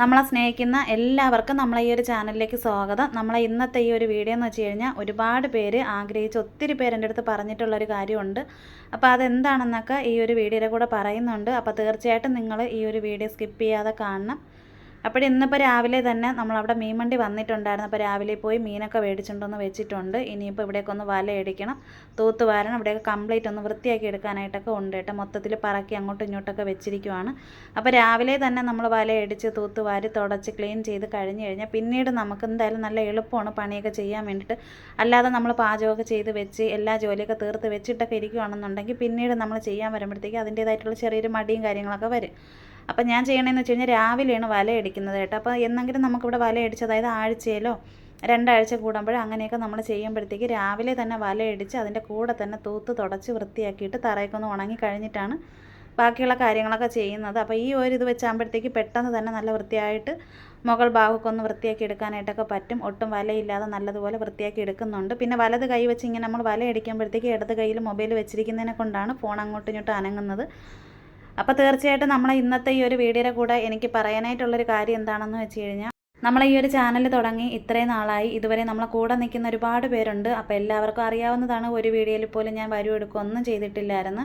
നമ്മളെ സ്നേഹിക്കുന്ന എല്ലാവർക്കും നമ്മളെ ഈ ഒരു ചാനലിലേക്ക് സ്വാഗതം. നമ്മളെ ഇന്നത്തെ ഈ ഒരു വീഡിയോ എന്ന് വെച്ച് കഴിഞ്ഞാൽ ഒരുപാട് പേര് ആഗ്രഹിച്ച് ഒത്തിരി പേര് എന്റെ അടുത്ത് പറഞ്ഞിട്ടുള്ളൊരു കാര്യമുണ്ട്. അപ്പോൾ അതെന്താണെന്നൊക്കെ ഈ ഒരു വീഡിയോയുടെ കൂടെ പറയുന്നുണ്ട്. അപ്പോൾ തീർച്ചയായിട്ടും നിങ്ങൾ ഈ ഒരു വീഡിയോ സ്കിപ്പ് ചെയ്യാതെ കാണണം. അപ്പോൾ ഇന്നിപ്പോൾ രാവിലെ തന്നെ നമ്മളവിടെ മീൻ വണ്ടി വന്നിട്ടുണ്ടായിരുന്നു. അപ്പോൾ രാവിലെ പോയി മീനൊക്കെ മേടിച്ചിട്ടുണ്ടെന്ന് വെച്ചിട്ടുണ്ട്. ഇനിയിപ്പോൾ ഇവിടേക്ക് ഒന്ന് വല അടിക്കണം തൂത്ത് വാരണം. ഇവിടെയൊക്കെ കംപ്ലീറ്റ് ഒന്ന് വൃത്തിയാക്കി എടുക്കാനായിട്ടൊക്കെ ഉണ്ട് കേട്ടോ. മൊത്തത്തിൽ പറക്കി അങ്ങോട്ടും ഇങ്ങോട്ടൊക്കെ വെച്ചിരിക്കുവാണ്. അപ്പോൾ രാവിലെ തന്നെ നമ്മൾ വല അടിച്ച് തൂത്ത് വാരി തുടച്ച് ക്ലീൻ ചെയ്ത് കഴിഞ്ഞ് കഴിഞ്ഞാൽ പിന്നീട് നമുക്ക് എന്തായാലും നല്ല എളുപ്പമാണ് പണിയൊക്കെ ചെയ്യാൻ വേണ്ടിയിട്ട്. അല്ലാതെ നമ്മൾ പാചകമൊക്കെ ചെയ്ത് വെച്ച് എല്ലാ ജോലിയൊക്കെ തീർത്ത് വെച്ചിട്ടൊക്കെ ഇരിക്കുകയാണെന്നുണ്ടെങ്കിൽ പിന്നീട് നമ്മൾ ചെയ്യാൻ വരുമ്പോഴത്തേക്ക് അതിന്റേതായിട്ടുള്ള ചെറിയൊരു മടിയും കാര്യങ്ങളൊക്കെ വരും. അപ്പം ഞാൻ ചെയ്യണമെന്ന് വെച്ച് കഴിഞ്ഞാൽ രാവിലെയാണ് വല അടിക്കുന്നത് കേട്ടോ. അപ്പോൾ എന്നെങ്കിലും നമുക്കിവിടെ വല അടിച്ച് അതായത് ആഴ്ചയിലോ രണ്ടാഴ്ച കൂടുമ്പോൾ അങ്ങനെയൊക്കെ നമ്മൾ ചെയ്യുമ്പോഴത്തേക്ക് രാവിലെ തന്നെ വലയടിച്ച് അതിന്റെ കൂടെ തന്നെ തൂത്ത് തുടച്ച് വൃത്തിയാക്കിയിട്ട് തറയൊക്കെ ഉണങ്ങി കഴിഞ്ഞിട്ടാണ് ബാക്കിയുള്ള കാര്യങ്ങളൊക്കെ ചെയ്യുന്നത്. അപ്പോൾ ഈ ഒരു ഇത് വെച്ചാകുമ്പോഴത്തേക്ക് പെട്ടെന്ന് തന്നെ നല്ല വൃത്തിയായിട്ട് മുകൾ ഭാഗമൊക്കെ ഒന്ന് വൃത്തിയാക്കി എടുക്കാനായിട്ടൊക്കെ പറ്റും. ഒട്ടും വലയില്ലാതെ നല്ലതുപോലെ വൃത്തിയാക്കി എടുക്കുന്നുണ്ട്. പിന്നെ വലത് കൈ വെച്ച് ഇങ്ങനെ നമ്മൾ വല അടിക്കുമ്പോഴത്തേക്ക് ഇടത് കയ്യിൽ മൊബൈൽ വെച്ചിരിക്കുന്നതിനെ കൊണ്ടാണ് ഫോൺ അങ്ങോട്ടും ഇങ്ങോട്ടും അനങ്ങുന്നത്. അപ്പോൾ തീർച്ചയായിട്ടും നമ്മളെ ഇന്നത്തെ ഈ ഒരു വീഡിയോയുടെ കൂടെ എനിക്ക് പറയാനായിട്ടുള്ളൊരു കാര്യം എന്താണെന്ന് വെച്ച് കഴിഞ്ഞാൽ നമ്മൾ ഈ ഒരു ചാനൽ തുടങ്ങി ഇത്രയും നാളായി. ഇതുവരെ നമ്മളെ കൂടെ നിൽക്കുന്ന ഒരുപാട് പേരുണ്ട്. അപ്പോൾ എല്ലാവർക്കും അറിയാവുന്നതാണ് ഒരു വീഡിയോയിൽ പോലും ഞാൻ വരും എടുക്കുക ഒന്നും ചെയ്തിട്ടില്ലായിരുന്നു.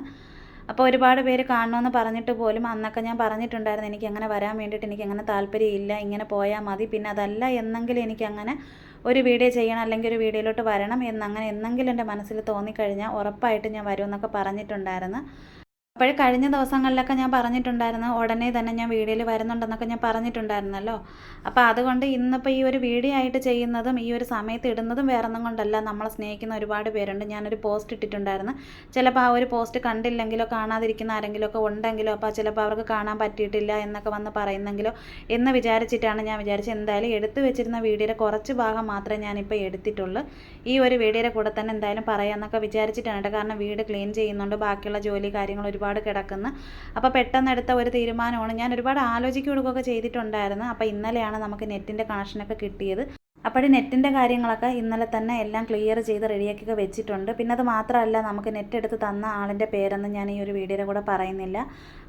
അപ്പോൾ ഒരുപാട് പേര് കാണണമെന്ന് പറഞ്ഞിട്ട് പോലും അന്നൊക്കെ ഞാൻ പറഞ്ഞിട്ടുണ്ടായിരുന്നു എനിക്ക് അങ്ങനെ വരാൻ വേണ്ടിയിട്ട് എനിക്ക് അങ്ങനെ താല്പര്യമില്ല ഇങ്ങനെ പോയാൽ മതി. പിന്നെ അതല്ല എന്നെങ്കിലും എനിക്ക് അങ്ങനെ ഒരു വീഡിയോ ചെയ്യണം അല്ലെങ്കിൽ ഒരു വീഡിയോയിലോട്ട് വരണം എന്നങ്ങനെ എന്നെങ്കിലും എന്റെ മനസ്സിൽ തോന്നിക്കഴിഞ്ഞാൽ ഉറപ്പായിട്ട് ഞാൻ വരുമെന്നൊക്കെ പറഞ്ഞിട്ടുണ്ടായിരുന്നു. അപ്പോൾ കഴിഞ്ഞ ദിവസങ്ങളിലൊക്കെ ഞാൻ പറഞ്ഞിട്ടുണ്ടായിരുന്നു ഉടനെ തന്നെ ഞാൻ വീഡിയോയിൽ വരുന്നുണ്ടെന്നൊക്കെ ഞാൻ പറഞ്ഞിട്ടുണ്ടായിരുന്നല്ലോ. അപ്പോൾ അതുകൊണ്ട് ഇന്നിപ്പോൾ ഈ ഒരു വീഡിയോ ആയിട്ട് ചെയ്യുന്നതും ഈ ഒരു സമയത്ത് ഇടുന്നതും വേറൊന്നും കൊണ്ടല്ല. നമ്മളെ സ്നേഹിക്കുന്ന ഒരുപാട് പേരുണ്ട്. ഞാനൊരു പോസ്റ്റ് ഇട്ടിട്ടുണ്ടായിരുന്നു. ചിലപ്പോൾ ആ ഒരു പോസ്റ്റ് കണ്ടില്ലെങ്കിലോ കാണാതിരിക്കുന്ന ആരെങ്കിലുമൊക്കെ ഉണ്ടെങ്കിലോ അപ്പോൾ ചിലപ്പോൾ അവർക്ക് കാണാൻ പറ്റിയിട്ടില്ല എന്നൊക്കെ വന്ന് പറയുന്നെങ്കിലോ എന്ന് വിചാരിച്ചിട്ടാണ് ഞാൻ വിചാരിച്ചത്. എന്തായാലും എടുത്തു വെച്ചിരുന്ന വീഡിയോയുടെ കുറച്ച് ഭാഗം മാത്രമേ ഞാനിപ്പോൾ എടുത്തിട്ടുള്ളൂ. ഈ ഒരു വീഡിയോയുടെ കൂടെ തന്നെ എന്തായാലും പറയാമെന്നൊക്കെ വിചാരിച്ചിട്ടാണ് കേട്ടോ. കാരണം വീട് ക്ലീൻ ചെയ്യുന്നുണ്ട്. ബാക്കിയുള്ള ജോലി കാര്യങ്ങൾ ഒരുപാട് കിടക്കുന്നു. അപ്പോൾ പെട്ടെന്ന് എടുത്ത ഒരു തീരുമാനമാണ്. ഞാൻ ഒരുപാട് ആലോചിക്കുകയൊക്കെ ചെയ്തിട്ടുണ്ടായിരുന്നു. അപ്പോൾ ഇന്നലെയാണ് നമുക്ക് നെറ്റിന്റെ കണക്ഷനൊക്കെ കിട്ടിയത്. അപ്പോൾ നെറ്റിന്റെ കാര്യങ്ങളൊക്കെ ഇന്നലെ തന്നെ എല്ലാം ക്ലിയർ ചെയ്ത് റെഡിയാക്കിയൊക്കെ വെച്ചിട്ടുണ്ട്. പിന്നെ അത് മാത്രമല്ല നമുക്ക് നെറ്റ് എടുത്ത് തന്ന ആളിന്റെ പേരൊന്നും ഞാൻ ഈ ഒരു വീഡിയോയുടെ കൂടെ പറയുന്നില്ല.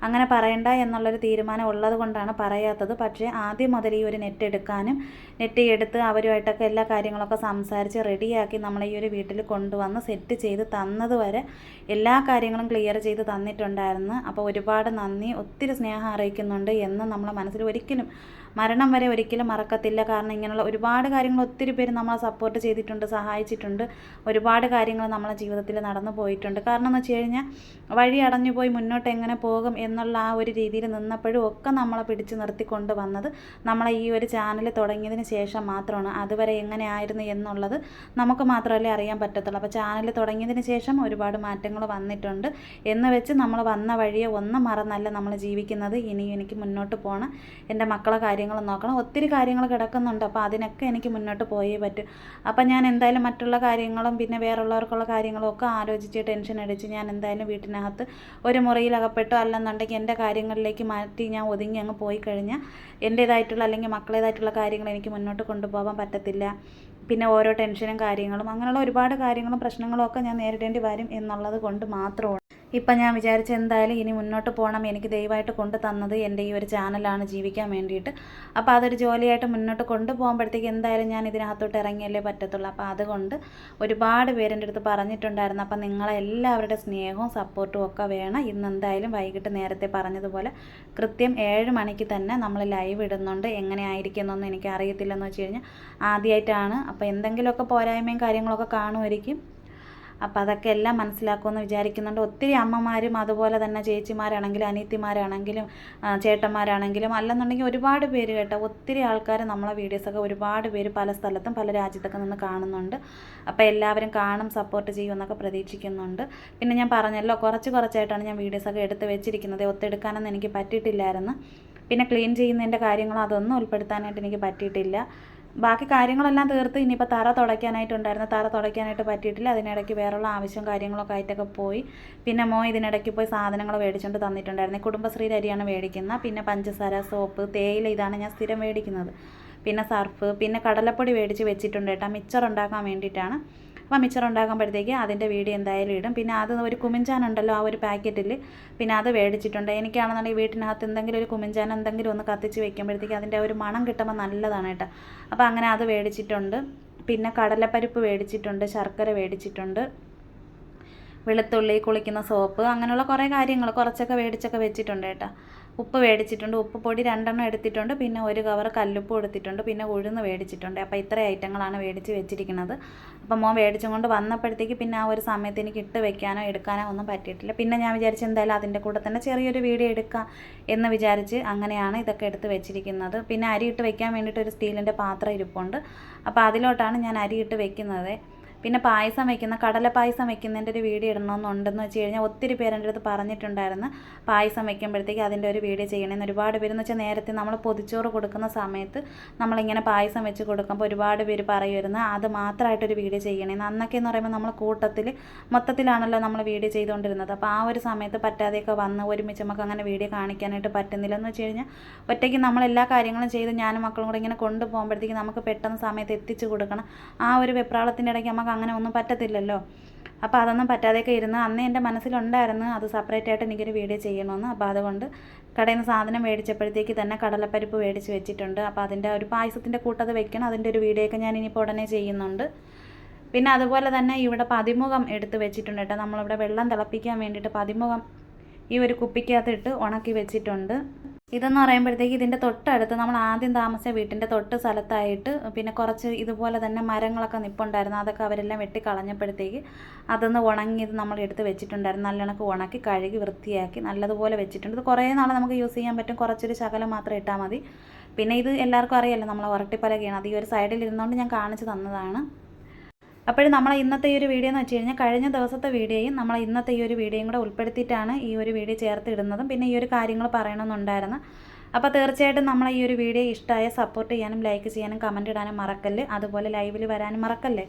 അങ്ങനെ പറയണ്ട എന്നുള്ളൊരു തീരുമാനം ഉള്ളത് കൊണ്ടാണ് പറയാത്തത്. പക്ഷേ ആദ്യം മുതൽ ഈ ഒരു നെറ്റ് എടുക്കാനും നെറ്റ് എടുത്ത് അവരുമായിട്ടൊക്കെ എല്ലാ കാര്യങ്ങളൊക്കെ സംസാരിച്ച് റെഡിയാക്കി നമ്മളെ ഈ ഒരു വീട്ടിൽ കൊണ്ടുവന്ന് സെറ്റ് ചെയ്ത് തന്നതുവരെ എല്ലാ കാര്യങ്ങളും ക്ലിയർ ചെയ്ത് തന്നിട്ടുണ്ടായിരുന്നു. അപ്പോൾ ഒരുപാട് നന്ദി. ഒത്തിരി സ്നേഹം അറിയിക്കുന്നുണ്ട് എന്ന് നമ്മളെ മനസ്സിൽ ഒരിക്കലും മരണം വരെ ഒരിക്കലും മറക്കത്തില്ല. കാരണം ഇങ്ങനെയുള്ള ഒരുപാട് കാര്യങ്ങൾ ഒത്തിരി പേര് നമ്മളെ സപ്പോർട്ട് ചെയ്തിട്ടുണ്ട് സഹായിച്ചിട്ടുണ്ട്. ഒരുപാട് കാര്യങ്ങൾ നമ്മളെ ജീവിതത്തിൽ നടന്നു പോയിട്ടുണ്ട്. കാരണം എന്ന് വെച്ച് കഴിഞ്ഞാൽ വഴി അടഞ്ഞു പോയി മുന്നോട്ട് എങ്ങനെ പോകും എന്നുള്ള ആ ഒരു രീതിയിൽ നിന്നപ്പോഴും ഒക്കെ നമ്മളെ പിടിച്ചു നിർത്തിക്കൊണ്ട് വന്നത് നമ്മളെ ഈ ഒരു ചാനൽ തുടങ്ങിയതിന് ശേഷം മാത്രമാണ്. അതുവരെ എങ്ങനെയായിരുന്നു എന്നുള്ളത് നമുക്ക് മാത്രമല്ലേ അറിയാൻ പറ്റത്തുള്ളൂ. അപ്പോൾ ചാനൽ തുടങ്ങിയതിന് ശേഷം ഒരുപാട് മാറ്റങ്ങൾ വന്നിട്ടുണ്ട്. എന്ന് വെച്ച് നമ്മൾ വന്ന വഴിയെ ഒന്നും മറന്നല്ല നമ്മൾ ജീവിക്കുന്നത്. ഇനിയും എനിക്ക് മുന്നോട്ട് പോകണം എന്റെ മക്കളെ കാര്യം കാര്യങ്ങൾ നോക്കണം. ഒത്തിരി കാര്യങ്ങൾ കിടക്കുന്നുണ്ട്. അപ്പോൾ അതിനൊക്കെ എനിക്ക് മുന്നോട്ട് പോയേ പറ്റും. അപ്പോൾ ഞാൻ എന്തായാലും മറ്റുള്ള കാര്യങ്ങളും പിന്നെ വേറുള്ളവർക്കുള്ള കാര്യങ്ങളും ഒക്കെ ആലോചിച്ച് ടെൻഷൻ അടിച്ച് ഞാൻ എന്തായാലും വീട്ടിനകത്ത് ഒരു മുറിയിൽ അകപ്പെട്ടോ അല്ലെന്നുണ്ടെങ്കിൽ എന്റെ കാര്യങ്ങളിലേക്ക് മാറ്റി ഞാൻ ഒതുങ്ങി അങ്ങ് പോയി കഴിഞ്ഞാൽ എന്റേതായിട്ടുള്ള അല്ലെങ്കിൽ മക്കളേതായിട്ടുള്ള കാര്യങ്ങൾ എനിക്ക് മുന്നോട്ട് കൊണ്ടുപോകാൻ പറ്റത്തില്ല. പിന്നെ ഓരോ ടെൻഷനും കാര്യങ്ങളും അങ്ങനെയുള്ള ഒരുപാട് കാര്യങ്ങളും പ്രശ്നങ്ങളും ഒക്കെ ഞാൻ നേരിടേണ്ടി വരും എന്നുള്ളത് കൊണ്ട് മാത്രമാണ് ഇപ്പം ഞാൻ വിചാരിച്ച എന്തായാലും ഇനി മുന്നോട്ട് പോകണം. എനിക്ക് ദയവായിട്ട് കൊണ്ടു തന്നത് എന്റെ ഈ ഒരു ചാനലാണ് ജീവിക്കാൻ വേണ്ടിയിട്ട്. അപ്പോൾ അതൊരു ജോലിയായിട്ട് മുന്നോട്ട് കൊണ്ടുപോകുമ്പോഴത്തേക്ക് എന്തായാലും ഞാൻ ഇതിനകത്തോട്ട് ഇറങ്ങിയല്ലേ പറ്റത്തുള്ളൂ. അപ്പോൾ അതുകൊണ്ട് ഒരുപാട് പേരെന്റെ അടുത്ത് പറഞ്ഞിട്ടുണ്ടായിരുന്നു. അപ്പം നിങ്ങളെ എല്ലാവരുടെ സ്നേഹവും സപ്പോർട്ടും ഒക്കെ വേണം. ഇന്ന് എന്തായാലും വൈകിട്ട് നേരത്തെ പറഞ്ഞതുപോലെ കൃത്യം ഏഴ് മണിക്ക് തന്നെ നമ്മൾ ലൈവ് ഇടുന്നുണ്ട്. എങ്ങനെ ആയിരിക്കുന്നൊന്നും എനിക്ക് അറിയത്തില്ലെന്ന് വെച്ച് കഴിഞ്ഞാൽ ആദ്യമായിട്ടാണ്. അപ്പോൾ എന്തെങ്കിലുമൊക്കെ പോരായ്മയും കാര്യങ്ങളൊക്കെ കാണുമായിരിക്കും. അപ്പോൾ അതൊക്കെ എല്ലാം മനസ്സിലാക്കുമെന്ന് വിചാരിക്കുന്നുണ്ട്. ഒത്തിരി അമ്മമാരും അതുപോലെ തന്നെ ചേച്ചിമാരാണെങ്കിലും അനിയത്തിമാരാണെങ്കിലും ചേട്ടന്മാരാണെങ്കിലും അല്ലെന്നുണ്ടെങ്കിൽ ഒരുപാട് പേര് കേട്ടോ ഒത്തിരി ആൾക്കാർ നമ്മളെ വീഡിയോസൊക്കെ ഒരുപാട് പേര് പല സ്ഥലത്തും പല രാജ്യത്തൊക്കെ നിന്ന് കാണുന്നുണ്ട്. അപ്പോൾ എല്ലാവരും കാണും സപ്പോർട്ട് ചെയ്യുമെന്നൊക്കെ പ്രതീക്ഷിക്കുന്നുണ്ട്. പിന്നെ ഞാൻ പറഞ്ഞല്ലോ കുറച്ച് കുറച്ചായിട്ടാണ് ഞാൻ വീഡിയോസൊക്കെ എടുത്ത് വെച്ചിരിക്കുന്നത്. ഒത്തെടുക്കാനൊന്നും എനിക്ക് പറ്റിയിട്ടില്ലായിരുന്നു. പിന്നെ ക്ലീൻ ചെയ്യുന്നതിന്റെ കാര്യങ്ങളും അതൊന്നും ഉൾപ്പെടുത്താനായിട്ട് എനിക്ക് പറ്റിയിട്ടില്ല. ബാക്കി കാര്യങ്ങളെല്ലാം തീർത്ത് ഇനിയിപ്പോൾ തറ തുടയ്ക്കാനായിട്ടുണ്ടായിരുന്നു തറ തുടയ്ക്കാനായിട്ട് പറ്റിയിട്ടില്ല. അതിനിടയ്ക്ക് വേറെയുള്ള ആവശ്യം കാര്യങ്ങളൊക്കെ ആയിട്ടൊക്കെ പോയി. പിന്നെ മോ ഇതിനിടയ്ക്ക് പോയി സാധനങ്ങൾ മേടിച്ചുകൊണ്ട് തന്നിട്ടുണ്ടായിരുന്നു. കുടുംബശ്രീ അരിയാണ് മേടിക്കുന്നത് പിന്നെ പഞ്ചസാര സോപ്പ് തേയില ഇതാണ് ഞാൻ സ്ഥിരം മേടിക്കുന്നത്. പിന്നെ സർഫ് പിന്നെ കടലപ്പൊടി മേടിച്ച് വെച്ചിട്ടുണ്ട് കേട്ടോ. മിച്ചർ ഉണ്ടാക്കാൻ വേണ്ടിയിട്ടാണ്. അപ്പോൾ മിച്ചർ ഉണ്ടാകുമ്പോഴത്തേക്ക് അതിന്റെ വീഡിയോ എന്തായാലും ഇടും. പിന്നെ അത് ഒരു കുമിഞ്ചാൻ ഉണ്ടല്ലോ ആ ഒരു പാക്കറ്റിൽ. പിന്നെ അത് മേടിച്ചിട്ടുണ്ട് എനിക്കാണെന്നുണ്ടെങ്കിൽ വീട്ടിനകത്ത് എന്തെങ്കിലും ഒരു കുമിഞ്ചാൻ എന്തെങ്കിലും ഒന്ന് കത്തിച്ച് വെക്കുമ്പോഴത്തേക്ക് അതിന്റെ ഒരു മണം കിട്ടുമ്പോൾ നല്ലതാണ് കേട്ടോ. അപ്പോൾ അങ്ങനെ അത് മേടിച്ചിട്ടുണ്ട് പിന്നെ കടലപ്പരിപ്പ് മേടിച്ചിട്ടുണ്ട് ശർക്കര മേടിച്ചിട്ടുണ്ട് വെളുത്തുള്ളി കുളിക്കുന്ന സോപ്പ് അങ്ങനെയുള്ള കുറേ കാര്യങ്ങൾ കുറച്ചൊക്കെ മേടിച്ചൊക്കെ വെച്ചിട്ടുണ്ട് കേട്ടോ. ഉപ്പ് മേടിച്ചിട്ടുണ്ട് ഉപ്പ് പൊടി രണ്ടെണ്ണം എടുത്തിട്ടുണ്ട്. പിന്നെ ഒരു കവർ കല്ലുപ്പ് എടുത്തിട്ടുണ്ട്. പിന്നെ ഉഴുന്ന് മേടിച്ചിട്ടുണ്ട് അപ്പോൾ ഇത്രയും ഐറ്റങ്ങളാണ് മേടിച്ച് വെച്ചിരിക്കുന്നത്. അപ്പോൾ മോൻ മേടിച്ചും കൊണ്ട് വന്നപ്പോഴത്തേക്ക് പിന്നെ ആ ഒരു സമയത്ത് എനിക്ക് ഇട്ട് വെക്കാനോ എടുക്കാനോ ഒന്നും പറ്റിയിട്ടില്ല. പിന്നെ ഞാൻ വിചാരിച്ചു എന്തായാലും അതിന്റെ കൂടെ തന്നെ ചെറിയൊരു വീഡിയോ എടുക്കാം എന്ന് വിചാരിച്ച് അങ്ങനെയാണ് ഇതൊക്കെ എടുത്ത് വെച്ചിരിക്കുന്നത്. പിന്നെ അരി ഇട്ട് വെക്കാൻ വേണ്ടിയിട്ട് ഒരു സ്റ്റീലിന്റെ പാത്രം ഇരിപ്പുണ്ട്. അപ്പോൾ അതിലോട്ടാണ് ഞാൻ അരി ഇട്ട് വെക്കുന്നത്. പിന്നെ പായസം വെക്കുന്ന കടല പായസം വെക്കുന്നതിന്റെ ഒരു വീഡിയോ ഇടണമെന്നുണ്ടെന്ന് വെച്ച് കഴിഞ്ഞാൽ ഒത്തിരി പേര് എന്റെ അടുത്ത് പറഞ്ഞിട്ടുണ്ടായിരുന്നു. പായസം വെക്കുമ്പോഴത്തേക്ക് അതിന്റെ ഒരു വീഡിയോ ചെയ്യണമെന്ന് ഒരുപാട് പേര്. എന്ന് വെച്ചാൽ നേരത്തെ നമ്മൾ പൊതിച്ചോറ് കൊടുക്കുന്ന സമയത്ത് നമ്മളിങ്ങനെ പായസം വെച്ച് കൊടുക്കുമ്പോൾ ഒരുപാട് പേര് പറയുമായിരുന്നു അത് മാത്രമായിട്ടൊരു വീഡിയോ ചെയ്യണമെന്ന് അന്നൊക്കെ എന്ന് പറയുമ്പോൾ നമ്മൾ കൂട്ടത്തിൽ മൊത്തത്തിലാണല്ലോ നമ്മൾ വീഡിയോ ചെയ്തുകൊണ്ടിരുന്നത്. അപ്പോൾ ആ ഒരു സമയത്ത് പറ്റാതെയൊക്കെ വന്ന് ഒരുമിച്ച് നമുക്ക് അങ്ങനെ വീഡിയോ കാണിക്കാനായിട്ട് പറ്റുന്നില്ല. എന്ന് വെച്ച് കഴിഞ്ഞാൽ ഒറ്റയ്ക്ക് നമ്മൾ എല്ലാ കാര്യങ്ങളും ചെയ്ത് ഞാനും മക്കളും കൂടെ ഇങ്ങനെ കൊണ്ടുപോകുമ്പോഴത്തേക്ക് നമുക്ക് പെട്ടെന്ന് സമയത്ത് എത്തിച്ചു കൊടുക്കണം. ആ ഒരു വെപ്രാളത്തിന്റെ ഇടയ്ക്ക് നമുക്ക് അങ്ങനെ ഒന്നും പറ്റത്തില്ലല്ലോ. അപ്പോൾ അതൊന്നും പറ്റാതെയൊക്കെ ഇരുന്ന് അന്ന് എന്റെ മനസ്സിലുണ്ടായിരുന്നു അത് സെപ്പറേറ്റ് ആയിട്ട് എനിക്കൊരു വീഡിയോ ചെയ്യണമെന്ന് അപ്പോൾ അതുകൊണ്ട് കടയിൽ നിന്ന് സാധനം മേടിച്ചപ്പോഴത്തേക്ക് തന്നെ കടലപ്പരിപ്പ് മേടിച്ച് വെച്ചിട്ടുണ്ട്. അപ്പോൾ അതിന്റെ ഒരു പായസത്തിന്റെ കൂട്ടത് വെക്കണം. അതിന്റെ ഒരു വീഡിയോ ഒക്കെ ഞാൻ ഇനിയിപ്പോൾ ഉടനെ ചെയ്യുന്നുണ്ട്. പിന്നെ അതുപോലെ തന്നെ ഇവിടെ പതിമുഖം എടുത്ത് വെച്ചിട്ടുണ്ട് കേട്ടോ. നമ്മളിവിടെ വെള്ളം തിളപ്പിക്കാൻ വേണ്ടിയിട്ട് പതിമുഖം ഈ ഒരു കുപ്പിക്കകത്തിട്ട് ഉണക്കി വെച്ചിട്ടുണ്ട്. ഇതെന്ന് പറയുമ്പോഴത്തേക്ക് ഇതിന്റെ തൊട്ടടുത്ത് നമ്മൾ ആദ്യം താമസിച്ച വീട്ടിന്റെ തൊട്ട് സ്ഥലത്തായിട്ട് പിന്നെ കുറച്ച് ഇതുപോലെ തന്നെ മരങ്ങളൊക്കെ നിപ്പുണ്ടായിരുന്നു. അതൊക്കെ അവരെല്ലാം വെട്ടി കളഞ്ഞപ്പോഴത്തേക്ക് അതൊന്ന് ഉണങ്ങിയത് നമ്മൾ എടുത്ത് വെച്ചിട്ടുണ്ടായിരുന്നു. നല്ലോണക്ക് ഉണക്കി കഴുകി വൃത്തിയാക്കി നല്ലതുപോലെ വെച്ചിട്ടുണ്ട്. ഇത് കുറേ നാൾ നമുക്ക് യൂസ് ചെയ്യാൻ പറ്റും. കുറച്ചൊരു ശകലം മാത്രം ഇട്ടാൽ മതി. പിന്നെ ഇത് എല്ലാവർക്കും അറിയാമല്ലോ നമ്മൾ ഉരട്ടിപ്പലകയാണ്. അത് ഈ ഒരു സൈഡിൽ ഇരുന്നുകൊണ്ട് ഞാൻ കാണിച്ചു തന്നതാണ്. അപ്പോൾ നമ്മളെ ഇന്നത്തെ ഈ ഒരു വീഡിയോ എന്ന് വെച്ച് കഴിഞ്ഞാൽ കഴിഞ്ഞ ദിവസത്തെ വീഡിയോയും നമ്മളെ ഇന്നത്തെ ഈ ഒരു വീഡിയോയും കൂടെ ഉൾപ്പെടുത്തിയിട്ടാണ് ഈ ഒരു വീഡിയോ ചേർത്തിടുന്നതും. പിന്നെ ഈ ഒരു കാര്യങ്ങൾ പറയണമെന്നുണ്ടായിരുന്നു. അപ്പോൾ തീർച്ചയായിട്ടും നമ്മളെ ഈ ഒരു വീഡിയോ ഇഷ്ടമായ സപ്പോർട്ട് ചെയ്യാനും ലൈക്ക് ചെയ്യാനും കമന്റ് ഇടാനും മറക്കല്ലേ. അതുപോലെ ലൈവിൽ വരാനും മറക്കല്ലേ.